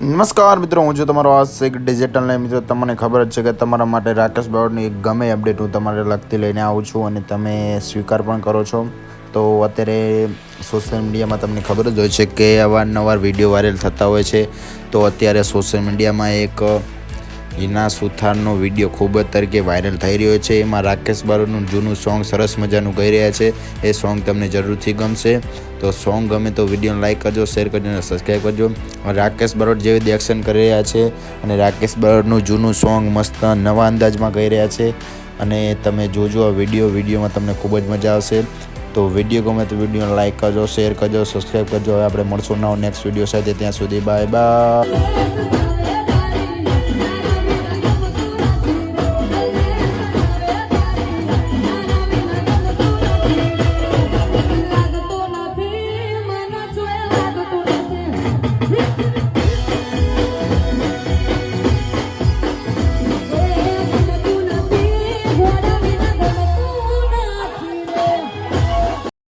નમસ્કાર મિત્રો, હું છું તમારો આ એક ડિજિટલ ને મિત્રો, તમને ખબર જ છે કે તમારા માટે રાકેશ બાવડની એક ગમે અપડેટ હું તમારે લગતી લઈને આવું છું અને તમે સ્વીકાર પણ કરો છો. તો અત્યારે સોશિયલ મીડિયામાં તમને ખબર જ હોય છે કે અવારનવાર વીડિયો વાયરલ થતા હોય છે. તો અત્યારે સોશિયલ મીડિયામાં એક હિના સુથારનો વીડિયો ખૂબ જ તરીકે વાયરલ થઈ રહ્યો છે. એમાં રાકેશ બારોનું જૂનું સોંગ સરસ મજાનું ગઈ રહ્યા છે. એ સોંગ તમને જરૂરથી ગમશે. તો સોંગ ગમે તો વિડીયોને લાઇક કરજો, શેર કરજો અને સબસ્ક્રાઈબ કરજો. રાકેશ બરોડ જેવી એક્શન કરી રહ્યા છે અને રાકેશ બરોડનું જૂનું સોંગ મસ્ત નવા અંદાજમાં ગઈ રહ્યા છે અને તમે જોજો આ વીડિયો. વિડીયોમાં તમને ખૂબ જ મજા આવશે. તો વીડિયો ગમે તો વિડીયોને લાઇક કરજો, શેર કરજો સબસ્ક્રાઈબ કરજો. હવે આપણે મળશું નવો નેક્સ્ટ વીડિયો સાથે. ત્યાં સુધી બાય બાય.